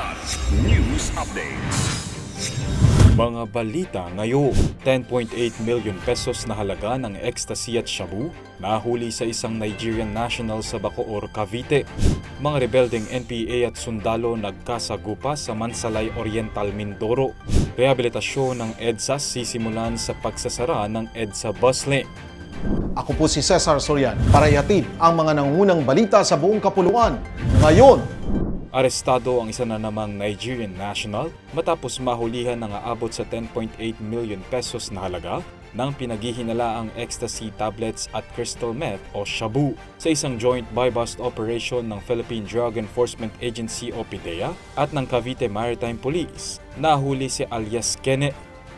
Kilat News Updates. Mga balita ngayon, 10.8 million pesos na halaga ng ecstasy at shabu nahuli sa isang Nigerian national sa Bacoor, Cavite. Mga rebelding NPA at sundalo nagkasagupa sa Mansalay Oriental, Mindoro. Rehabilitasyon ng EDSA sisimulan sa pagsasara ng EDSA bus lane. Ako po si Cesar Sorian para ihatid ang mga nangungunang balita sa buong kapuluan. Ngayon, Arestado ang isa na namang Nigerian national matapos mahulihan ng aabot sa 10.8 million pesos na halaga ng pinaghihinalaang ecstasy tablets at crystal meth o shabu sa isang joint buy-bust operation ng Philippine Drug Enforcement Agency o PDEA at ng Cavite Maritime Police. Nahuli si alias Kene,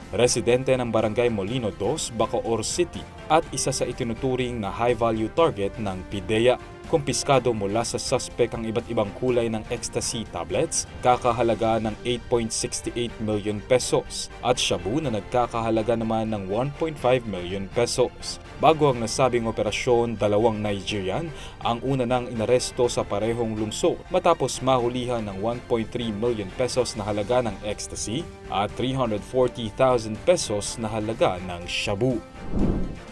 residente ng Barangay Molino 2, Bacoor City at isa sa itinuturing na high-value target ng PIDEA. Kumpiskado mula sa suspect ang iba't ibang kulay ng ecstasy tablets, kakahalaga ng 8.68 million pesos at shabu na nagkakahalaga naman ng 1.5 million pesos. Bago ang nasabing operasyon, dalawang Nigerian ang una nang inaresto sa parehong lungsod matapos mahulihan ng 1.3 million pesos na halaga ng ecstasy at 340,000 pesos na halaga ng shabu.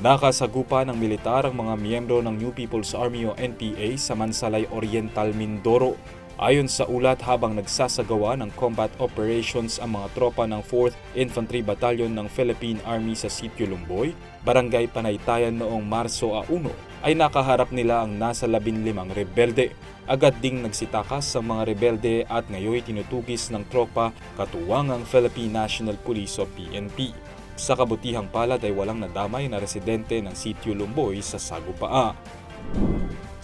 Nakasagupa ng militar ang mga miyembro ng New People's Army o NPA sa Mansalay Oriental, Mindoro. Ayon sa ulat habang nagsasagawa ng combat operations ang mga tropa ng 4th Infantry Battalion ng Philippine Army sa Sitio Lumboy, Barangay Panaytayan noong Marso a 1, ay nakaharap nila ang nasa 15 rebelde. Agad ding nagsitakas sa mga rebelde at ngayon tinutugis ng tropa katuwang ang Philippine National Police o PNP. Sa kabutihang palad ay walang nadamay na residente ng Sitio Lumboy sa Sagupaa.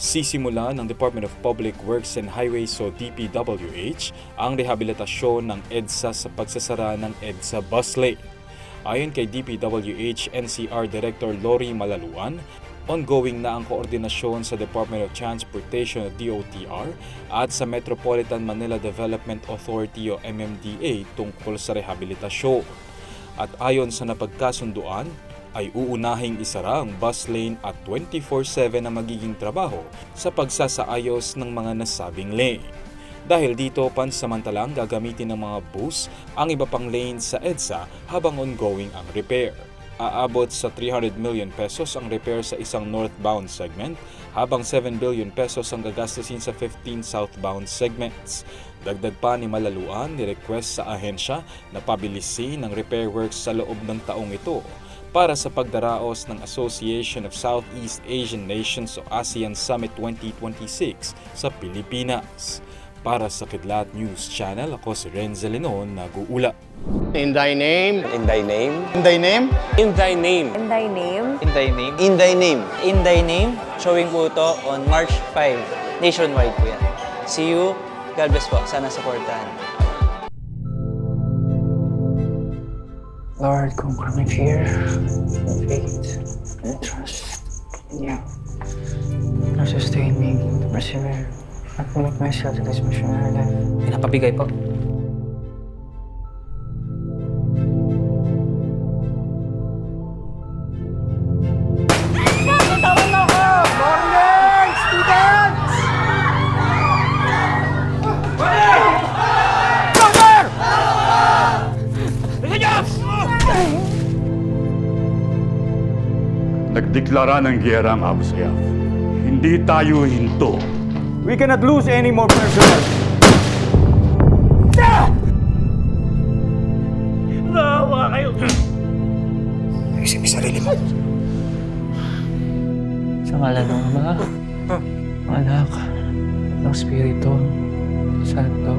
Sisimula ng Department of Public Works and Highways o DPWH ang rehabilitasyon ng EDSA sa pagsasara ng EDSA bus lane. Ayon kay DPWH NCR Director Lori Malaluan, ongoing na ang koordinasyon sa Department of Transportation o DOTR at sa Metropolitan Manila Development Authority o MMDA tungkol sa rehabilitasyon. At ayon sa napagkasunduan, ay uunahing isara ang bus lane at 24-7 na magiging trabaho sa pagsasaayos ng mga nasabing lane. Dahil dito, pansamantalang gagamitin ng mga bus ang iba pang lane sa EDSA habang ongoing ang repair. Aabot sa 300 million pesos ang repair sa isang northbound segment habang 7 billion pesos ang gagastusin sa 15 southbound segments. Dagdag pa ni Malaluan ni request sa ahensya na pabilisin ang repair works sa loob ng taong ito para sa pagdaraos ng Association of Southeast Asian Nations o ASEAN Summit 2026 sa Pilipinas. Para sa Kidlat News Channel, ako si Renzo Lenon, nag-uula. In thy name, In thy name. in thy name, In thy name. In thy name, In thy name. In thy name. In thy name. Showing po ito on March 5. Nationwide po yan. See you. God bless po. Sana supportahan. Lord, conquer my fear, faith, and trust in you. Lord, sustain me to persevere and commit myself to this missionary life. Pinapabigay po. Nagdeklara ng giyera ang Abu Sayyaf. Hindi tayo hinto. We cannot lose any more personnel. Sa ngala ng Ama, Anak, ng Espiritu, Santo.